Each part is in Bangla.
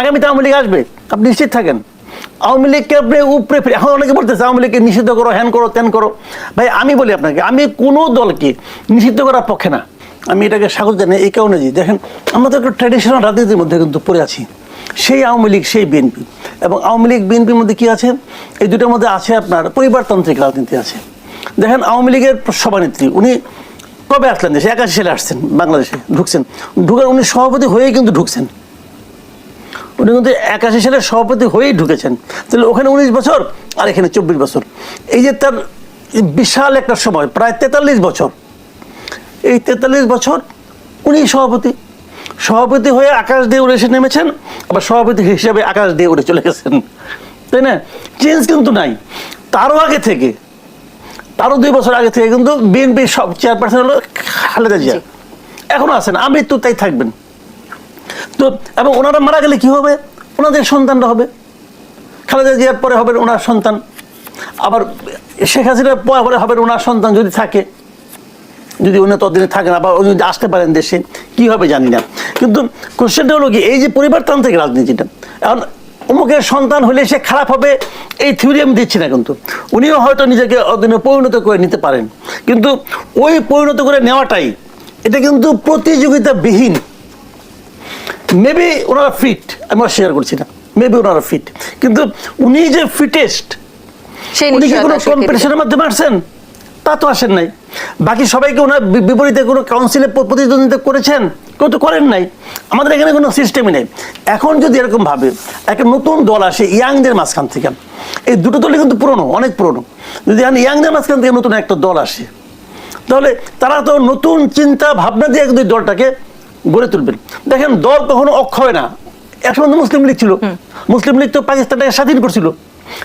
আগামীতে আওয়ামী লীগ আসবে, আপনি নিশ্চিত থাকেন। আওয়ামী লীগকে আপনি উপরে ফিরে এখন অনেকে বলতেছে, আওয়ামী লীগকে নিষিদ্ধ করো, হ্যান করো, ত্যান করো। ভাই, আমি বলি আপনাকে, আমি কোনো দলকে নিষিদ্ধ করার পক্ষে না। আমি এটাকে স্বাগত জানাই এই কারণে যে, দেখেন, আমরা তো একটা ট্র্যাডিশনাল রাজনীতির মধ্যে কিন্তু পড়ে আছি। সেই আওয়ামী লীগ, সেই বিএনপি। এবং আওয়ামী লীগ, বিএনপির মধ্যে কি আছে? এই দুটোর মধ্যে আছে আপনার পরিবারতান্ত্রিক রাজনীতি আছে। দেখেন, আওয়ামী লীগের সভানেত্রী, উনি কবে আসলেন দেশে? একাশি সালে আসছেন, বাংলাদেশে ঢুকছেন। ঢুকার উনি সভাপতি হয়েই কিন্তু ঢুকছেন। উনি কিন্তু একাশি সালে সভাপতি হয়েই ঢুকেছেন। তাহলে ওখানে উনিশ বছর আর এখানে চব্বিশ বছর। এই যে তার বিশাল একটা সময় প্রায় তেতাল্লিশ বছর। এই তেতাল্লিশ বছর উনি সভাপতি। সভাপতি হয়ে আকাশ দিয়ে উড়ে এসে নেমেছেন আবার সভাপতি হিসেবে আকাশ দিয়ে উড়ে চলে গেছেন। তাই না? চেঞ্জ কিন্তু নাই। তারও আগে থেকে তারও দুই বছর আগে থেকে কিন্তু বিএনপির সব চেয়ারপারসন হলো খালেদা জিয়া। এখনও আছেন আমৃত্যু তাই থাকবেন। তো, এবং ওনারা মারা গেলে কি হবে? ওনাদের সন্তানরা হবে। খালেদা জিয়ার পরে হবে ওনার সন্তান। আবার শেখ হাসিনার পরে হবে ওনার সন্তান যদি থাকে। যদি উনি ততদিনে থাকেন, আবার উনি যদি আসতে পারেন দেশে, কি হবে জানি না। কিন্তু কোশ্চেনটা হলো কি, এই যে পরিবারতান্ত্রিক রাজনীতিটা, এখন অমুকের সন্তান হলে সে খারাপ হবে, এই থিওরি আমি দিচ্ছি না কিন্তু। উনিও হয়তো নিজেকে অদিনে পরিণত করে নিতে পারেন। কিন্তু ওই পরিণত করে নেওয়াটাই, এটা কিন্তু প্রতিযোগিতাবিহীন। মেবি ওনারা ফিট আমি শেয়ার করছি না। মেবি ওনারা ফিট কিন্তু উনি যে ফিটেস্ট সেই উনি কি কোনো কম্পিটিশনের মাধ্যমে আসছেন? তা তো আসেন নাই। বাকি সবাইকে ওনার বিপরীতে কোনো কাউন্সিলে প্রতিদ্বন্দ্বিতা করেছেন? কেউ তো করেন নাই। আমাদের এখানে কোনো সিস্টেমই নেই। এখন যদি এরকম ভাবে একটা নতুন দল আসে ইয়াংদের মাঝখান থেকে এই দুটো দলই কিন্তু পুরনো অনেক পুরনো। যদি এখন ইয়াংদের মাঝখান থেকে নতুন একটা দল আসে তাহলে তারা তো নতুন চিন্তা ভাবনা দিয়ে কিন্তু এই দলটাকে গড়ে তুলবেন। দেখেন দল কখনো অক্ষয় না। একসময় মুসলিম লীগ ছিল। মুসলিম লীগ তো পাকিস্তানটাকে স্বাধীন করছিল।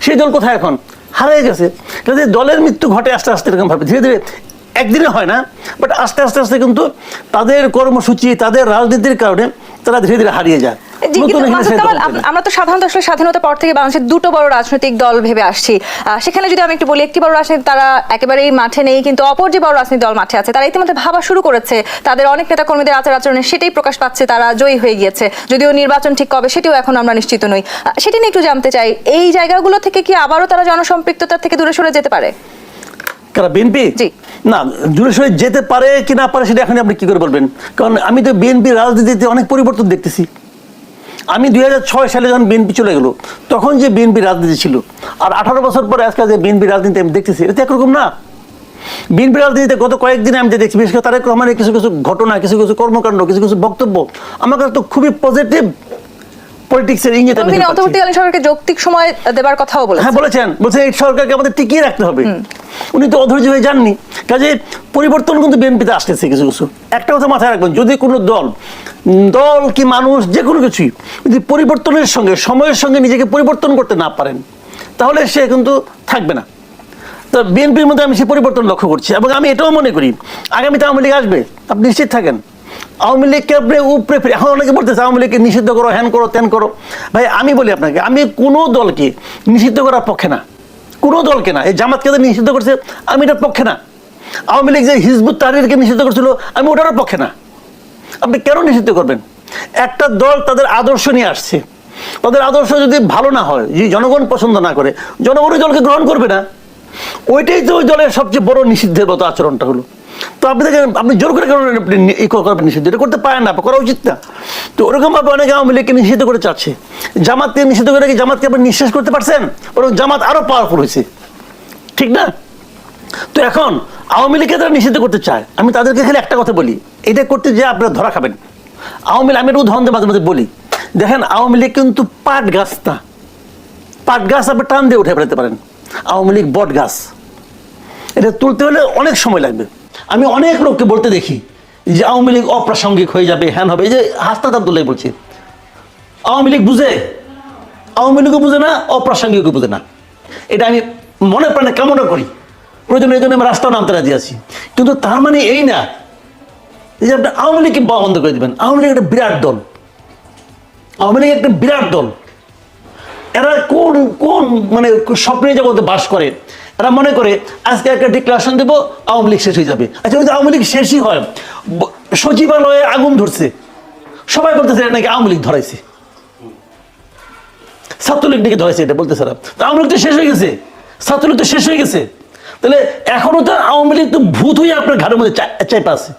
সেই দল কোথায় এখন? হারিয়ে গেছে। যদি দলের মৃত্যু ঘটে আস্তে আস্তে এরকম ভাবে ধীরে ধীরে একদিনে হয় না বাট আস্তে আস্তে আস্তে কিন্তু তাদের কর্মসূচি তাদের রাজনীতির কারণে তারা ধীরে ধীরে হারিয়ে যায়। আমরা তো সাধারণত আসলে স্বাধীনতার পর থেকে বাংলাদেশের দুটো বড় রাজনৈতিক দল ভেবে আসছি। সেখানে যদি আমি একটু বলি একটি বড় রাজনীতি তারা একেবারেই মাঠে নেই কিন্তু অপর যে বড় রাজনৈতিক দল মাঠে আছে তারা ইতিমধ্যে ভাবা শুরু করেছে। তাদের অনেক নেতা কর্মীদের আচার আচরণে সেটাই প্রকাশ পাচ্ছে তারা জয়ী হয়ে গিয়েছে। যদিও নির্বাচন ঠিক কবে সেটিও এখন আমরা নিশ্চিত নই। সেটি নিয়ে একটু জানতে চাই এই জায়গাগুলো থেকে কি আবারও তারা জনসম্পৃক্ততা থেকে দূরে সরে যেতে পারে? কারা বিএনপি। না দূরে সরে যেতে পারে কি না পারে সেটা এখন আপনি কি করে বলবেন? কারণ আমি তো বিএনপি রাজনীতিতে অনেক পরিবর্তন দেখতেছি। আমি দুই হাজার ছয় সালে যখন বিএনপি চলে গেল, তখন যে বিএনপি রাজনীতি ছিল, আর আঠারো বছর পরে আজকাল যে বিএনপি রাজনীতি আমি দেখতেছি, এটা একরকম না। বিএনপি রাজনীতিতে গত কয়েকদিন আমি যে দেখছি, বিশেষ করে তারেক রহমানের কিছু কিছু ঘটনা, কিছু কিছু কর্মকাণ্ড, কিছু কিছু বক্তব্য, আমার কাছে তো খুবই পজিটিভ পলিটিক্সের ইঙ্গিত আমি অন্তর্বর্তীকালীন সরকারকে যৌক্তিক সময় দেবার কথাও বলেছেন। হ্যাঁ বলেছেন। বলছেন এই সরকারকে আমাদের টিকিয়ে রাখতে হবে। উনি তো অধৈর্য হয়ে যাননি। কাজে পরিবর্তন কিন্তু বিএনপিতে আসতেছে কিছু কিছু। একটা কথা মাথায় রাখবেন যদি কোনো দল দল কি মানুষ যে কোনো কিছুই যদি পরিবর্তনের সঙ্গে সময়ের সঙ্গে নিজেকে পরিবর্তন করতে না পারেন তাহলে সে কিন্তু থাকবে না। তো বিএনপির মধ্যে আমি সে পরিবর্তন লক্ষ্য করছি এবং আমি এটাও মনে করি আগামীতে আওয়ামী লীগ আসবে আপনি নিশ্চিত থাকেন? আওয়ামী লীগকে আপনি উপরে ফিরে এখন অনেকে বলতেছে, আওয়ামী লীগকে নিষিদ্ধ করো, হ্যান করো, ত্যান করো। ভাই, আমি বলি আপনাকে, আমি কোনো দলকে নিষিদ্ধ করার পক্ষে না। কোনো দলকে না। এই জামাতকে যে নিষিদ্ধ করছে, আমি এটার পক্ষে না। আওয়ামী লীগ যে হিজবুত তাহরিরকে নিষিদ্ধ করছিল, আমি ওটারও পক্ষে না। আপনি কেন নিষিদ্ধ করবেন? একটা দল তাদের আদর্শ নিয়ে আসছে। তাদের আদর্শ যদি ভালো না হয়, যদি জনগণ পছন্দ না করে, জনগণ ওই দলকে গ্রহণ করবে না। ওইটাই তো ওই দলের সবচেয়ে বড় নিষিদ্ধের মতো আচরণটা হলো। তো আপনি দেখেন, আপনি জোর করে কেন আপনি ই করবেন নিষিদ্ধ এটা করতে পারেন না করা উচিত না। তো ওরকম ভাবে অনেকে আওয়ামী লীগকে নিষিদ্ধ করে চাচ্ছে। জামাতকে নিষিদ্ধ করে কি জামাতকে আপনি নিঃশ্বাস করতে পারছেন? ওরকম জামাত আরও পাওয়ারফুল হয়েছে। ঠিক না? তো এখন আওয়ামী লীগকে তারা নিষিদ্ধ করতে চায়। আমি তাদেরকে খালি একটা কথা বলি। এটা করতে যে আপনারা ধরা খাবেন। আওয়ামী লীগ আমি একটু দিয়ে মাঝে মাঝে বলি। দেখেন, আওয়ামী লীগ কিন্তু পাট গাছ না। পাট গাছ আপনি টান দিয়ে উঠে ফেলতে পারেন। আওয়ামী লীগ বট গাছ। এটা তুলতে হলে অনেক সময় লাগবে। আমি অনেক লোককে বলতে দেখি যে আওয়ামী লীগ অপ্রাসঙ্গিক হয়ে যাবে, হ্যান হবে। এই যে হাসতাম তুলে বলছি, আওয়ামী লীগ বুঝে? আওয়ামী লীগও বুঝে না, অপ্রাসঙ্গিকও বুঝে না। এটা আমি মনে প্রাণে কামনা করি। প্রয়োজন এই জন্য আমি রাস্তাও নামতে রাজি আছি। কিন্তু তার মানে এই না যে আপনি আওয়ামী লীগকে বন্ধ করে দেবেন। আওয়ামী লীগ একটা বিরাট দল। আওয়ামী লীগ একটা বিরাট দল। এরা কোন কোন মানে স্বপ্নের জগতে বাস করে? এরা মনে করে আজকে একটা ডিক্লারেশন দেবো, আওয়ামী লীগ শেষ হয়ে যাবে। আচ্ছা যদি আওয়ামী লীগ শেষই হয়। সচিবালয়ে আগুন ধরছে। সবাই বলতেছে নাকি আওয়ামী লীগ ধরাইছে। ছাত্রলীগ নাকি ধরেছে এটা বলতে স্যার তা আওয়ামী লীগ তো শেষ হয়ে গেছে। ছাত্রলীগ তো শেষ হয়ে গেছে। তাহলে এখনও তো আওয়ামী লীগ তো ভূত হয়ে আপনার ঘাড়ের মধ্যে চাইপা আছে।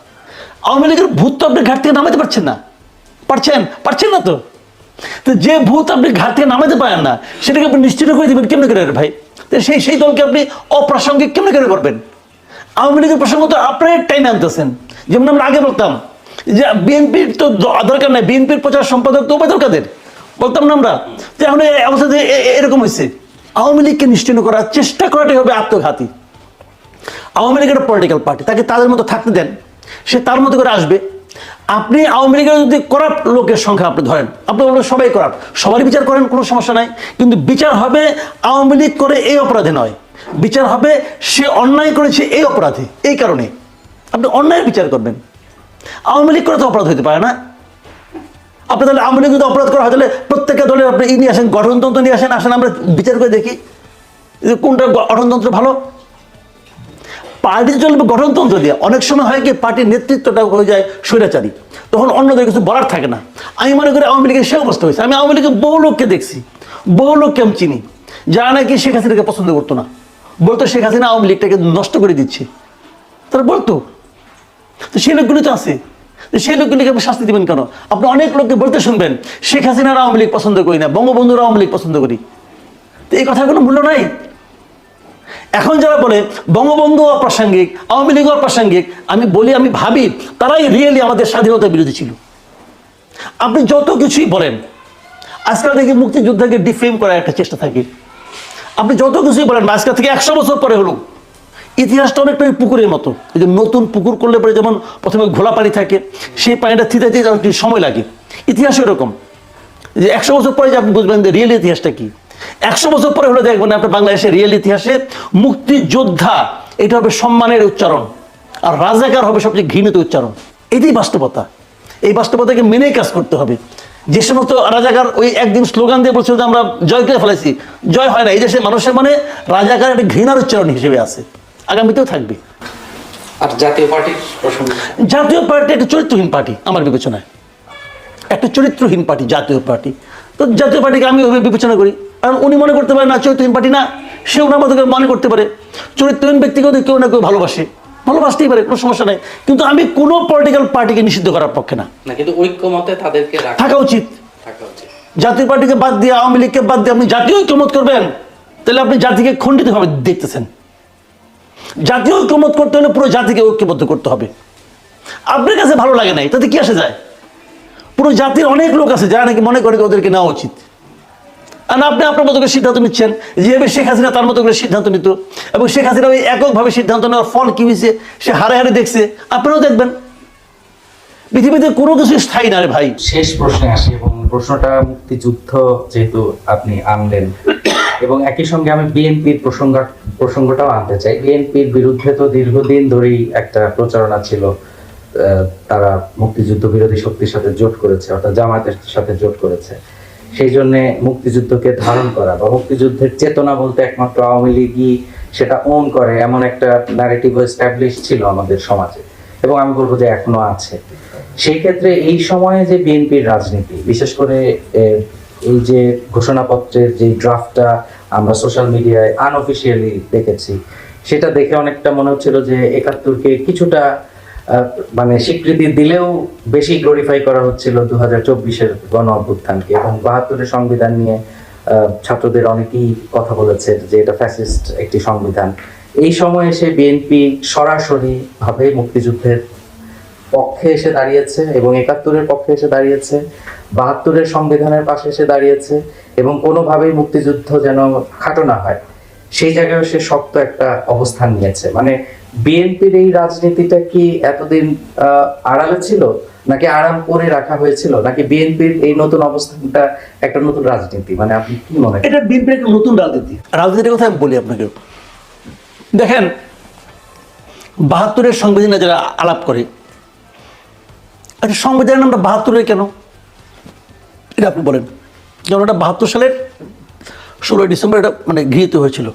আওয়ামী লীগের ভূত তো আপনি ঘাট থেকে নামাতে পারছেন না। পারছেন? পারছেন না তো? যে ভূত আপনি ঘাট থেকে নামাতে পারেন না, সেটাকে আপনি নিশ্চিত করে দেবেন কেমন করে ভাই? সেই সেই দলকে আপনি অপ্রাসঙ্গিক কেমনে করে করবেন? আওয়ামী লীগের প্রসঙ্গ তো আপনার টাইমে আনতেছেন। যেমন আমরা আগে বলতাম যে বিএনপির তো দরকার নাই, বিএনপির প্রচার সম্পাদক তো ওবায়দুল কাদের বলতাম না আমরা যে এখন অবস্থা যে এরকম হয়েছে। আওয়ামী লীগকে নিশ্চিন্ন করার চেষ্টা করাটাই হবে আত্মঘাতী। আওয়ামী লীগের পলিটিক্যাল পার্টি তাকে তাদের মতো থাকতে দেন। সে তার মতো করে আসবে। আপনি আওয়ামী লীগের যদি করাপ্ট লোকের সংখ্যা আপনি ধরেন, আপনি বলবেন সবাই করাপ্ট সবারই বিচার করেন, কোনো সমস্যা নাই। কিন্তু বিচার হবে আওয়ামী লীগ করে এই অপরাধে নয়। বিচার হবে সে অন্যায় করেছে এই অপরাধে, এই কারণে। আপনি অন্যায় বিচার করবেন। আওয়ামী লীগ করে তো অপরাধ হতে পারে না। আপনি তাহলে আওয়ামী লীগ যদি অপরাধ করা হয়, তাহলে প্রত্যেকটা দলের আপনি ই নিয়ে আসেন, গঠনতন্ত্র নিয়ে আসেন আসেন, আমরা বিচার করে দেখি। কোনটা গঠনতন্ত্র ভালো পার্টি চলবে গঠনতন্ত্র দিয়ে অনেক সময় হয় কি পার্টির নেতৃত্বটা হয়ে যায় স্বৈরাচারী। তখন অন্যদের কিছু বলার থাকে না। আমি মনে করি আওয়ামী লীগের সে অবস্থা হয়েছে। আমি আওয়ামী লীগের বহু লোককে দেখছি, বহু লোককে আমি চিনি। যারা নাকি শেখ হাসিনাকে পছন্দ করতো না। বলতো শেখ হাসিনা আওয়ামী লীগটাকে নষ্ট করে দিচ্ছে। তারা বলতো, তো সেই লোকগুলি তো আছে। সেই লোকগুলিকে আপনি শাস্তি দেবেন কেন? আপনি অনেক লোককে বলতে শুনবেন, শেখ হাসিনার আওয়ামী লীগ পছন্দ করি না, বঙ্গবন্ধুর আওয়ামী লীগ পছন্দ করি। তো এই কথার কোনো মূল্য নাই। এখন যারা বলে বঙ্গবন্ধু অপ্রাসঙ্গিক, আওয়ামী লীগ অপ্রাসঙ্গিক, আমি বলি, আমি ভাবি, তারাই রিয়েলি আমাদের স্বাধীনতার বিরোধী ছিল। আপনি যত কিছুই বলেন, আজকাল থেকে মুক্তিযোদ্ধাকে ডিফেম করার একটা চেষ্টা থাকে। আপনি যত কিছুই বলেন আজকাল থেকে একশো বছর পরে হলো। ইতিহাসটা অনেকটা পুকুরের মতো। এই যে নতুন পুকুর করলে পরে যেমন প্রথমে ঘোলা পানি থাকে, সেই পানিটা থিতাতে একটু সময় লাগে। ইতিহাস এরকম যে একশো বছর পরে যে আপনি বুঝবেন যে রিয়েল ইতিহাসটা কি। একশো বছর পরে হলে দেখবেন আপনার বাংলাদেশের রিয়েল ইতিহাসে মুক্তিযোদ্ধা এটা হবে সম্মানের উচ্চারণ। আর রাজাকার হবে সবচেয়ে ঘৃণিত উচ্চারণ। এটাই বাস্তবতা। এই বাস্তবতাকে মেনেই কাজ করতে হবে। যে সমস্ত রাজাকার ওই একদিন স্লোগান দিয়ে বলছিল যে আমরা জয় করে ফেলেছি জয় হয় না। এই দেশের মানুষের মানে রাজাকার একটা ঘৃণার উচ্চারণ হিসেবে আছে। আগামীতেও থাকবে। আর জাতীয় প্রসঙ্গ? জাতীয় পার্টি একটা চরিত্রহীন পার্টি আমার বিবেচনায়। একটা চরিত্রহীন পার্টি জাতীয় পার্টি। তো জাতীয় পার্টিকে আমি ওইভাবে বিবেচনা করি। কারণ উনি মনে করতে পারে না চরিত্রহীন পার্টি না সে ওনার মতো করে মনে করতে পারে। চরিত্রহীন ব্যক্তিকে ওদের কেউ না কেউ ভালোবাসে। ভালোবাসতেই পারে কোনো সমস্যা নাই। কিন্তু আমি কোনো পলিটিক্যাল পার্টিকে নিষিদ্ধ করার পক্ষে না। কিন্তু ঐক্যমতে তাদেরকে থাকা উচিত। জাতীয় পার্টিকে বাদ দিয়ে আওয়ামী লীগকে বাদ দিয়ে আপনি জাতীয় ঐক্যমত করবেন তাহলে আপনি জাতিকে খণ্ডিত ভাবে দেখতেছেন। জাতীয় ঐক্যমত করতে হলে পুরো জাতিকে ঐক্যবদ্ধ করতে হবে। আপনার কাছে ভালো লাগে নাই তাতে কি আসে যায়? পুরো জাতির অনেক লোক আছে যারা নাকি মনে করে ওদেরকে নেওয়া উচিত। আর আপনি আপনার মতো করে সিদ্ধান্ত নিচ্ছেন যেভাবে শেখ হাসিনা তার মতো করে সিদ্ধান্ত নিত, এবং শেখ হাসিনা ওই এককভাবে সিদ্ধান্ত নেওয়ার ফল কি হয়েছে, সে হারে হারে দেখছে, আপনারাও দেখবেন। পৃথিবীতে কোনো কিছু স্থায়ী না রে ভাই। শেষ প্রশ্নে আসি, এবং প্রশ্নটা মুক্তিযুদ্ধ যেহেতু আপনি আনলেন, এবং একই সঙ্গে আমি বিএনপির প্রসঙ্গ প্রসঙ্গটাও আনতে চাই। বিএনপির বিরুদ্ধে তো দীর্ঘদিন ধরেই একটা প্রচারণা ছিল তারা মুক্তিযুদ্ধ বিরোধী শক্তির সাথে জোট করেছে, অর্থাৎ জামায়াতের সাথে জোট করেছে। সেই জন্যে মুক্তিযুদ্ধকে ধারণ করা বা মুক্তিযুদ্ধের চেতনা বলতে একমাত্র আওয়ামী লীগই সেটা ওন করে এমন একটা ন্যারেটিভ এস্টাবলিশ ছিল আমাদের সমাজে। এবং আমি বলব যে এখনও আছে। সেই ক্ষেত্রে এই সময়ে যে বিএনপির রাজনীতি, বিশেষ করে এই যে ঘোষণাপত্রের যে ড্রাফটটা আমরা সোশ্যাল মিডিয়ায় আনঅফিসিয়ালি দেখেছি, সেটা দেখে অনেকটা মনে হচ্ছিল যে একাত্তরকে কিছুটা মানে স্বীকৃতি দিলেও বেশি গ্লোরিফাই করা হচ্ছিল দু হাজার চব্বিশের গণ অভ্যুত্থানকে এবং বাহাত্তরের সংবিধান নিয়ে ছাত্রদের অনেকেই কথা বলেছে যে এটা ফ্যাসিস্ট একটি সংবিধান। এই সময়ে এসে বিএনপি সরাসরি ভাবে মুক্তিযুদ্ধের পক্ষে এসে দাঁড়িয়েছে এবং একাত্তরের পক্ষে এসে দাঁড়িয়েছে, বাহাত্তরের সংবিধানের পাশে এসে দাঁড়িয়েছে এবং কোনোভাবেই মুক্তিযুদ্ধ যেন খাটো না হয়। সেই জায়গায় সে শক্ত একটা অবস্থান নিয়েছে। মানে বিএনপির এই রাজনীতিটা কি এতদিন আড়ালে ছিল? নাকি আরাম করে রাখা হয়েছিল? নাকি বিএনপির এই নতুন অবস্থানটা একটা নতুন রাজনীতি? মানে আপনি কি মনে এটা বিএনপির একটা নতুন রাজনীতি। রাজনীতির কথা আমি বলি আপনাকে। দেখেন, বাহাত্তরের সংবিধানে যারা আলাপ করে আচ্ছা সংবিধানের নামটা বাহাত্তরের কেন? এটা আপনি বলেন। যেমন এটা বাহাত্তর সালের ষোলোই ডিসেম্বর এটা মানে গৃহীত হয়েছিল।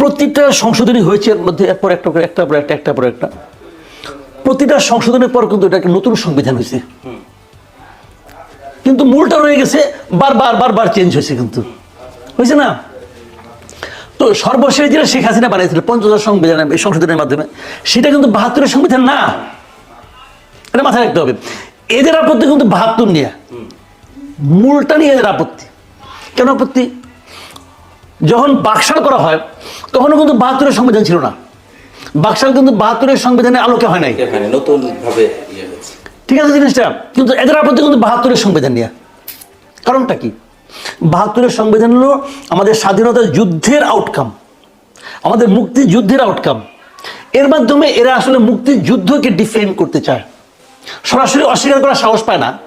প্রতিটা সংশোধনী হয়েছে এর মধ্যে এরপর একটা করে, একটা পর একটা একটা পর একটা। প্রতিটা সংশোধনের পর কিন্তু এটা একটা নতুন সংবিধান হয়েছে। কিন্তু মূলটা রয়ে গেছে বারবার বারবার চেঞ্জ হয়েছে কিন্তু। হয়েছে না? তো সর্বশেষ যেটা শেখ হাসিনা বানিয়েছিল পঞ্চদশ সংবিধান সংশোধনের মাধ্যমে, সেটা কিন্তু বাহাত্তরের সংবিধান না। এটা মাথায় রাখতে হবে। এদের আপত্তি কিন্তু বাহাত্তর নিয়ে। মূলটা নিয়ে এদের আপত্তি। কেন আপত্তি? যখন বাকশাল করা হয় তখনও কিন্তু বাহাত্তরের সংবিধান ছিল না। বাকশাল কিন্তু বাহাত্তরের সংবিধানের আলোকে হয় নাই। এখানে নতুন ভাবে ইয়ে ঠিক আছে জিনিসটা? কিন্তু এদের আপত্তি কিন্তু বাহাত্তরের সংবিধান নিয়ে। কারণটা কি? বাহাত্তরের সংবিধান হলো আমাদের স্বাধীনতা যুদ্ধের আউটকাম আমাদের মুক্তিযুদ্ধের আউটকাম এর মাধ্যমে এরা আসলে মুক্তিযুদ্ধকে ডিফেন্ড করতে চায়। সরাসরি অস্বীকার করার সাহস পায় না।